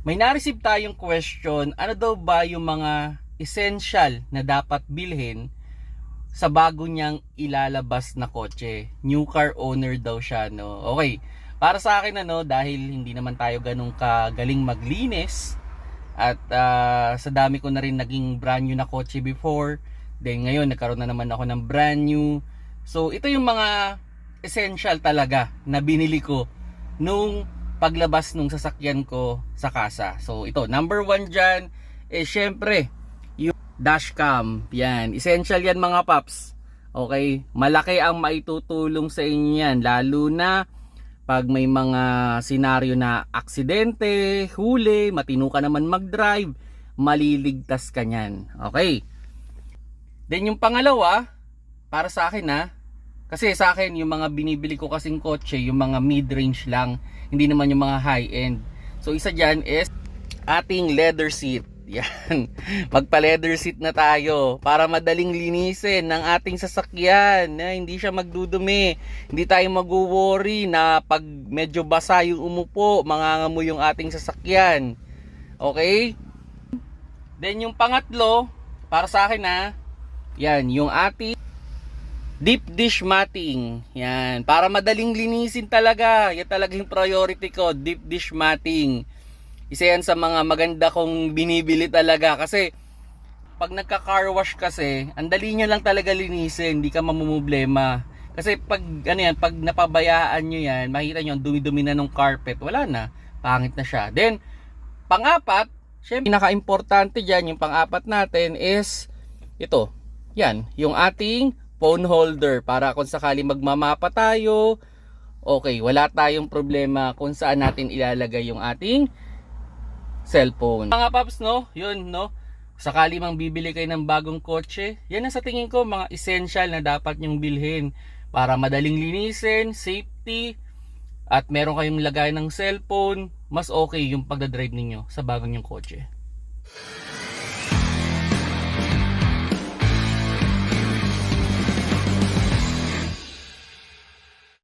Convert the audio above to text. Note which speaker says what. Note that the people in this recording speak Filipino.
Speaker 1: May na-receive tayong question, ano daw ba yung mga essential na dapat bilhin sa bago niyang ilalabas na kotse. New car owner daw siya, no? Okay. Para sa akin, ano, dahil hindi naman tayo ganun kagaling maglinis at ah, sa dami ko na rin naging brand new na kotse before, then ngayon nagkaroon na naman ako ng brand new. So, ito yung mga essential talaga na binili ko nung paglabas nung sasakyan ko sa kasa. So, ito, number one dyan, eh, syempre, yung dashcam. Yan, essential yan mga paps. Okay, malaki ang maitutulong sa inyo yan, lalo na pag may mga senaryo na aksidente, huli, matino ka naman mag-drive, maliligtas ka niyan. Okay. Then yung pangalawa, para sa akin ha, kasi sa akin yung mga binibili ko kasing kotse, yung mga mid-range lang, hindi naman yung mga high-end. So isa dyan is ating leather seat. Yan. Magpa-leather seat na tayo para madaling linisin ng ating sasakyan na hindi siya magdudumi. Hindi tayo mag-worry na pag medyo basa yung umupo, mangangamoy yung ating sasakyan. Okay? Then yung pangatlo, para sa akin ha, yan, yung ating deep dish matting. Yan, para madaling linisin talaga. Yan talaga yung priority ko, deep dish matting. Isa yan sa mga maganda kong binibili talaga kasi pag nagka-car wash kasi, ang dali nyo lang talaga linisin, hindi ka mamumblema. Kasi pag ano yan, pag napabayaan nyo yan, makita nyo ang dumi-dumi na ng carpet, wala na, pangit na siya. Then, pang-apat, syempre pinaka-importante diyan, yung pang-apat natin is ito. Yan, yung ating phone holder para kung sakali magmamapa tayo, okay, wala tayong problema kung saan natin ilalagay yung ating cellphone. Mga paps, no? Yun, no? Sakali mang bibili kayo ng bagong kotse, yan ang sa tingin ko mga essential na dapat nyong bilhin para madaling linisin, safety, at meron kayong lagay ng cellphone, mas okay yung pagdadrive ninyo sa bagong yung kotse.